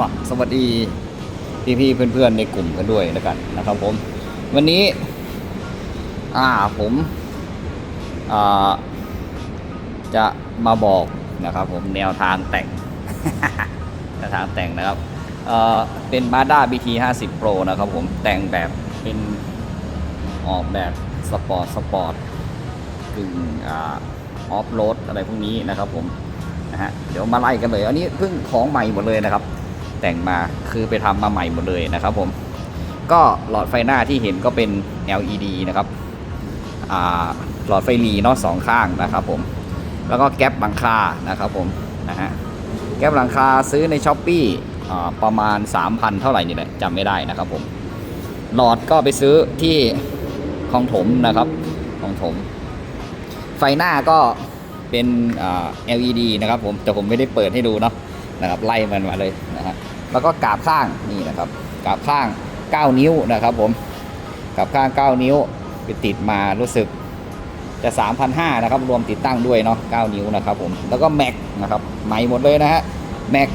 มาสวัสดีพี่พี่ๆเพื่อนๆในกลุ่มกันด้วยแล้วกันนะครับผม วันนี้ อ่าผมอ่าจะมาบอกนะครับผมแนวทางแต่งแนวทางแต่งนะครับเอ่อเป็น Mazda BT 50 Pro นะครับผมแต่งแบบเป็นออกแบบสปอร์ตสปอร์ตกึ่งอ่าออฟโรดอะไรพวกนี้นะครับผมนะฮะเดี๋ยวมาไล่กันเลย อันนี้เพิ่งของใหม่หมดเลยนะครับ แต่งมาคือไปทำมาใหม่หมดเลยนะครับผมก็หลอดไฟหน้าที่เห็นก็เป็น LED นะครับหลอดไฟหลีเนาะสองข้างนะครับผมแล้วก็แก๊ปหลังคานะครับผมนะฮะแก๊ปหลังคาซื้อในช้อปปี้ประมาณ 3,000 เท่าไหร่นี่แหละจำไม่ได้นะครับผมหลอดก็ไปซื้อที่คลองถมนะครับคลองถม ไฟหน้าก็เป็น LED นะครับผมแต่ผมไม่ได้เปิดให้ดูเนาะนะครับไล่มันมาเลยนะฮะ แล้วก็กราบข้างนี่นะครับกราบข้าง 9 นิ้วนะครับผมกราบข้าง 9 นิ้วไปติดมารู้สึกจะ3,500นะครับรวมติดตั้งด้วยเนาะ9นิ้วนะครับผมแล้วก็แม็กนะครับใหม่หมดเลยนะฮะแม็ก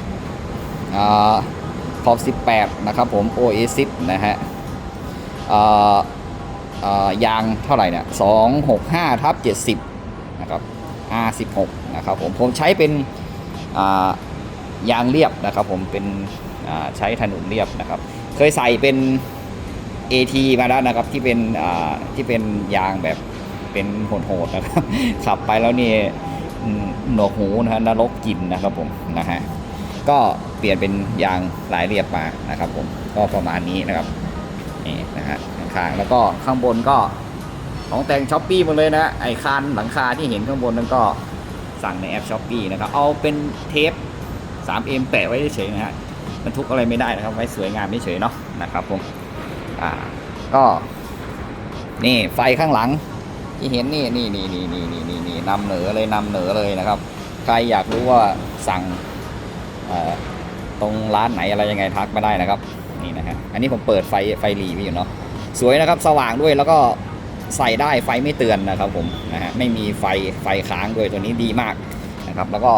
อ่าขอบ 18 นะครับผม Oasis นะฮะยางเท่าไหร่เนี่ย265ทับ70 นะครับ R16 นะครับผม ผมใช้เป็น ยางเรียบนะครับผมเป็นใช้ถนนเรียบนะครับ เคยใส่เป็น AT มาแล้วนะครับที่เป็นที่เป็นยางแบบเป็นโหดๆนะครับขับไปแล้วนี่หนวกหูนะฮะนรกกินนะครับผมนะฮะก็เปลี่ยนเป็นยางลายเรียบมานะครับผมก็ประมาณนี้นะครับนี่นะฮะข้างแล้วก็ข้างบนก็ของแต่งช้อปปี้หมดเลยนะไอคานหลังคาที่เห็นข้างบนนั้นก็สั่งในแอปช้อปปี้นะครับเอาเป็นเทป 3M แปะไว้เฉยนะฮะบรรทุกอะไรไม่ได้นะครับ ไว้สวยงามเฉยเนาะนะครับผมอ่าก็นี่ไฟข้างหลังที่เห็นนี่นี่นี่นี่นี่นี่นี่นี่นำเหนือเลยนำเหนือเลยนะครับ ใครอยากรู้ว่าสั่งตรงร้านไหนอะไรยังไงทักมาได้นะครับนี่นะฮะอันนี้ผมเปิดไฟไฟหลีไว้อยู่เนาะสวยนะครับสว่างด้วยแล้วก็ใส่ได้ไฟไม่เตือนนะครับผมนะฮะไม่มีไฟไฟค้างด้วยตัวนี้ดีมากนะครับ แล้วก็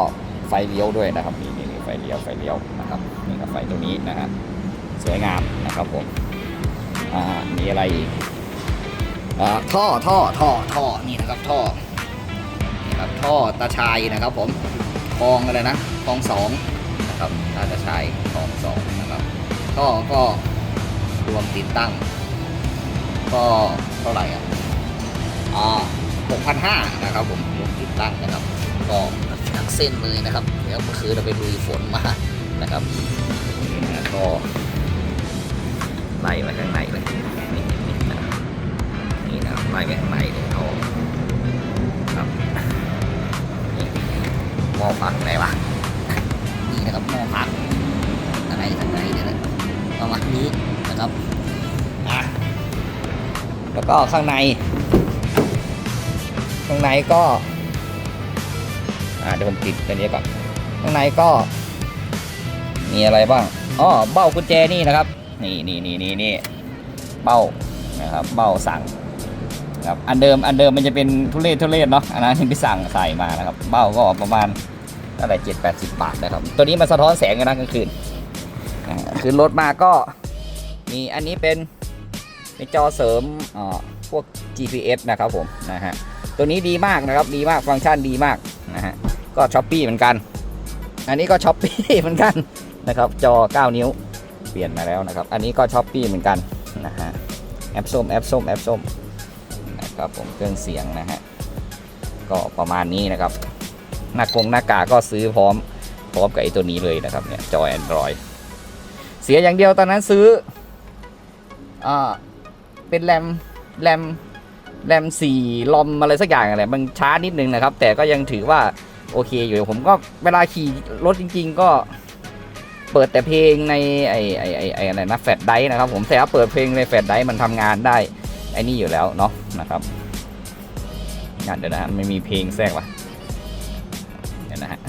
ไฟเลี้ยวด้วยนะครับนี่ ไฟเลี้ยวไฟเลี้ยวนะครับนี่ก็ไฟตัวนี้นะฮะสวยงามนะครับผมอ่ามีอะไรอีกอ่าท่อท่อท่อท่อนี่นะครับท่อนี่ครับท่อตาชายนะครับผมคลองอะไรนะคลองสองนะครับท่าตาชายคลองสองนะครับท่อก็รวมติดตั้ง ก็เท่าไหร่อะอ่าหกพันห้านะครับผมรวมติดตั้งนะครับก็ ทั้งเส้นเลยนะครับเดี๋ยวเมื่อคืนเราไปลุยฝนมานะครับก็ไล่มาข้างในเลยนี่นี่นะครับนี่นะไล่ไปข้างในเลยเอาครับนี่หม้อผักไหนวะนี่นะครับหม้อผักอะไรข้างในเนี่ยนะประมาณนี้นะครับอะแล้วก็ข้างใน ข้างในก็ อ่าเดี๋ยวผมปิดตัวนี้ก่อนข้างในก็ มีอะไรบ้างอ๋อเบ้ากุญแจนี่นะครับ นี่นี่นี่นี่นี่เบ้านะครับ เบ้าสั่งครับอันเดิมอันเดิมมันจะเป็นทุเรศทุเรศเนาะอันนั้นที่สั่งใส่มานะครับ เบ้าก็ประมาณเท่าไหร่เจ็ดแปดสิบบาทนะครับ ตัวนี้มันสะท้อนแสงกันนะกลางคืนคืนรถมาก็มีอันนี้เป็นเป็นจอเสริมอ่าพวก GPS นะครับผมนะฮะตัวนี้ดีมากนะครับดีมากฟังก์ชันดีมากนะฮะ ก็ช้อปปี้เหมือนกัน อันนี้ก็ช้อปปี้เหมือนกันนะครับ จอ 9 นิ้ว เปลี่ยนมาแล้วนะครับ อันนี้ก็ช้อปปี้เหมือนกันนะฮะ แอปส้ม แอปส้ม แอปส้มนะครับผม เครื่องเสียงนะฮะ ก็ประมาณนี้นะครับ หน้ากงหน้ากากก็ซื้อพร้อม พร้อมกับไอ้ตัวนี้เลยนะครับเนี่ย จอ Android เสียอย่างเดียวตอนนั้นซื้ออ่าเป็นแรม แรม แรมสี่ลอมอะไรสักอย่างอะไรมันช้านิดนึงนะครับ แต่ก็ยังถือว่า โอเคอยู่ผมก็เวลาขี่รถจริง ๆ ก็เปิดแต่เพลงในไอไอไอไออะไรนะแฟลชไดร์นะครับ ผมแต่ว่าเปิดเพลงในแฟลชไดร์มันทำงานได้ไอ้นี่อยู่แล้วเนาะนะครับงานเดี๋ยวนะไม่มีเพลงแทรกวะเดี๋ยวนะฮะ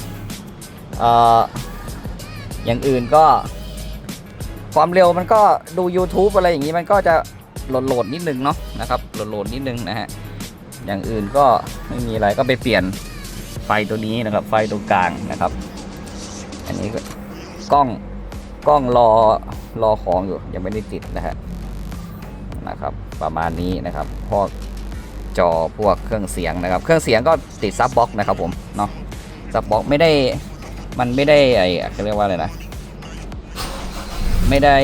เอ่ออย่างอื่นก็ความเร็วมันก็ดู YouTube อะไรอย่างนี้มันก็จะโหลดโหลดนิดนึงเนาะนะครับโหลดโหลดนิดนึงนะฮะอย่างอื่นก็ไม่มีอะไรก็ไปเปลี่ยน ไฟตัวนี้นะครับ ไฟตรงกลางนะครับ อันนี้ก็กล้องกล้องรอรอของอยู่ยังไม่ได้ติดนะฮะนะครับ ประมาณนี้นะครับพวกจอพวกเครื่องเสียงนะครับ เครื่องเสียงก็ติดซับบ็อกนะครับผมเนาะซับบ็อกไม่ได้มันไม่ได้ไอเขาเรียกว่าอะไรนะ ไม่ได้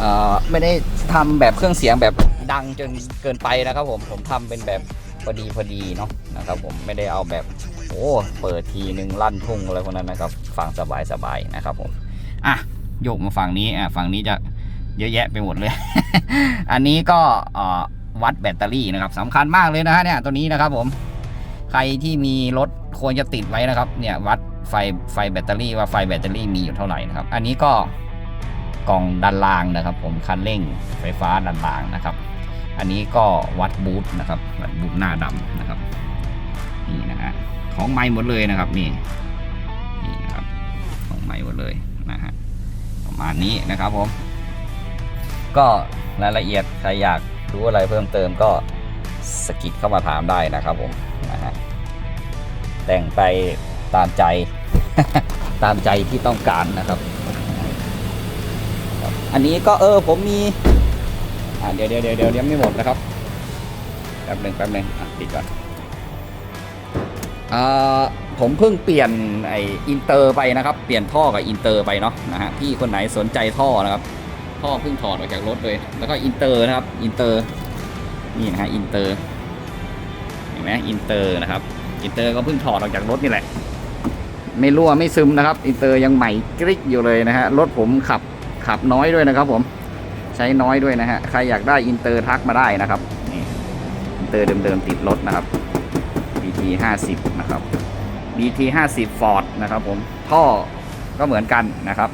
อ่ไม่ได้ทำแบบเครื่องเสียงแบบดังจนเกินไปนะครับผมผมทำเป็นแบบ พอดีพอดีเนาะนะครับ ผมไม่ได้เอาแบบโอ้เปิดทีนึงลั่นทุ่งอะไรพวกนั้นนะครับฟังสบายสบายๆนะครับผมอะโยกมาฝั่งนี้อะฝั่งนี้จะเยอะแยะไปหมดเลย อันนี้ก็วัดแบตเตอรี่นะครับสำคัญมากเลยนะฮะเนี่ยตัวนี้นะครับผมใครที่มีรถควรจะติดไว้นะครับ เนี่ยวัดไฟไฟแบตเตอรี่ว่าไฟแบตเตอรี่มีอยู่เท่าไหร่นะครับ อันนี้ก็กล่องดันรางนะครับ ผมคันเร่งไฟฟ้าดันรางนะครับ อันนี้ก็วัดบูทนะครับวัดบูทหน้าดำนะครับนี่นะฮะของใหม่หมดเลยนะครับนี่นี่นะครับของใหม่หมดเลยนะฮะประมาณนี้นะครับผมก็รายละเอียดใครอยากรู้อะไรเพิ่มเติมก็สกิดเข้ามาถามได้นะครับผมนะฮะแต่งไปตามใจตามใจที่ต้องการนะครับครับอันนี้ก็เออผมมี อ่าเดี๋ยวเดี๋ยวเดี๋ยวเดี๋ยวยังไม่หมดนะครับแป๊บหนึ่งแป๊บหนึ่งอะปิดก่อนอ่าผมเพิ่งเปลี่ยนไออินเตอร์ไปนะครับเปลี่ยนท่อกับอินเตอร์ไปเนาะนะฮะพี่คนไหนสนใจท่อนะครับท่อเพิ่งถอดออกจากรถเลย แล้วก็อินเตอร์นะครับอินเตอร์นี่นะฮะอินเตอร์เห็นไหมอินเตอร์นะครับอินเตอร์ก็เพิ่งถอดออกจากรถนี่แหละ ไม่รั่วไม่ซึมนะครับ อินเตอร์ยังใหม่กริ๊กอยู่เลยนะฮะรถผมขับขับน้อยด้วยนะครับผม ใช้น้อยด้วยนะฮะ ใครอยากได้อินเตอร์ทักมาได้นะครับ นี่อินเตอร์เดิมๆติดรถนะครับ BT 50นะครับ BT 50 Ford นะครับผม ท่อก็เหมือนกันนะครับ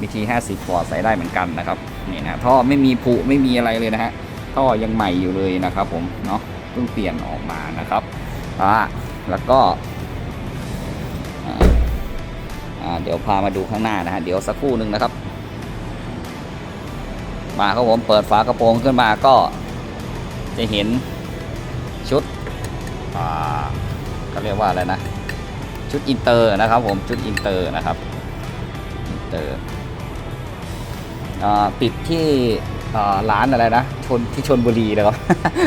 BT 50 Ford ใส่ได้เหมือนกันนะครับ นี่นะ ท่อไม่มีผุไม่มีอะไรเลยนะฮะ ท่อยังใหม่อยู่เลยนะครับผม เนาะเพิ่งเปลี่ยนออกมานะครับอ่าแล้วก็เดี๋ยวพามาดูข้างหน้านะฮะ เดี๋ยวสักครู่หนึ่งนะครับ มาครับผมเปิดฝากระโปรงขึ้นมาก็จะเห็นชุดอ่าเขาเรียกว่าอะไรนะ ชุดอินเตอร์นะครับผมชุดอินเตอร์นะครับอินเตอร์อ่าติดที่ร้านอะไรนะชนที่ชนบุรีนะครับ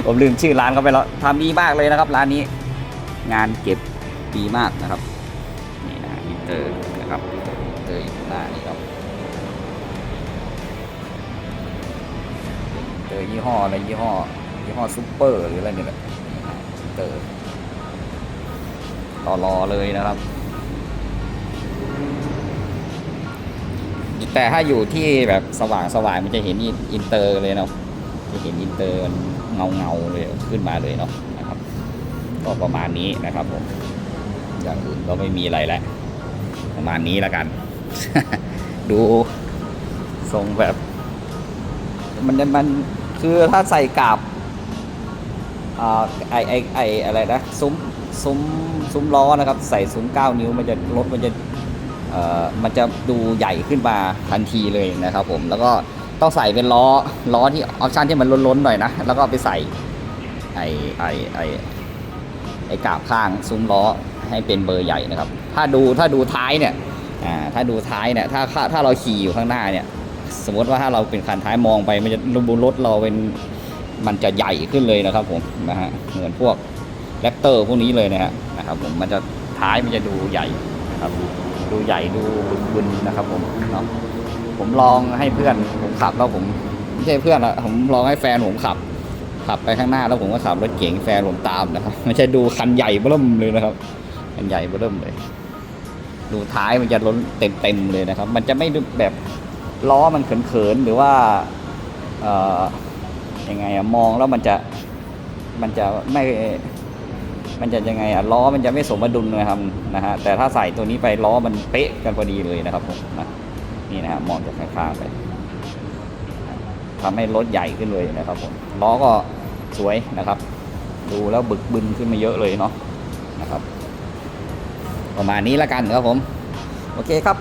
ผมลืมชื่อร้านเขาไปแล้วทำดีมากเลยนะครับ ร้านนี้งานเก็บดีมากนะครับนี่นะอินเตอร์นะครับอินเตอร์อยู่หน้านี่ครับ อร์ยี่ห้ออะไรยี่ห้อยี่ห้อซูเปอร์หรืออะไรเนี่ยแหละเตอร์ต่อรอเลยนะครับ แต่ถ้าอยู่ที่แบบสว่างสว่างมันจะเห็นอินเตอร์เลยเนาะจะเห็นอินเตอร์เงาเงาเลยขึ้นมาเลยเนาะนะครับก็ประมาณนี้นะครับผมอย่างอื่นก็ไม่มีอะไรแล้วประมาณนี้แล้วกัน ดูทรงแบบ มันมัน คือถ้าใส่กาบไอไอไออะไรนะซุ้มซุ้มซุ้มล้อนะครับ ใส่ซุ้ม9 นิ้วมันจะรถมันจะมันจะดูใหญ่ขึ้นมาทันทีเลยนะครับผมแล้วก็ต้องใส่เป็นล้อล้อที่ออปชันที่มันล้นๆหน่อยนะแล้วก็ไปใส่ไอไอไอไอกาบข้างซุ้มล้อให้เป็นเบอร์ใหญ่นะครับ ถ้าดูถ้าดูท้ายเนี่ยถ้าดูท้ายเนี่ยถ้าถ้าเราขี่อยู่ข้างหน้าเนี่ย สมมติว่าถ้าเราเป็นคันท้ายมองไปมันจะบนรถเราเป็นมันจะใหญ่ขึ้นเลยนะครับผมนะฮะเหมือนพวกแรปเตอร์พวกนี้เลยนะฮะนะครับผมมันจะท้ายมันจะดูใหญ่นะครับดูใหญ่ดูบึนๆนะครับผมเนาะผมลองให้เพื่อนผมขับแล้วผมไม่ใช่เพื่อนอะผมลองให้แฟนผมขับ ขับไปข้างหน้าแล้วผมก็ขับรถเก๋งแฟนผมตามนะครับไม่ใช่ดูคันใหญ่เบิ่มเลยนะครับคันใหญ่เบิ่มเลย ดูท้ายมันจะล้นเต็มๆเลยนะครับ มันจะไม่ดูแบบ ล้อมันเขินๆหรือว่าเอ่อยังไงอะมองแล้วมันจะมันจะไม่มันจะยังไงอะล้อมันจะไม่สมดุลนะครับนะฮะแต่ถ้าใส่ตัวนี้ไปล้อมันเป๊ะกันพอดีเลยนะครับผมนะนี่นะฮะมองจากข้างๆไปทำให้รถใหญ่ขึ้นเลยนะครับผมล้อก็สวยนะครับ ดูแล้วบึกบึนขึ้นมาเยอะเลยเนาะนะครับ ประมาณนี้ล้วกันครับผม โอเคครับ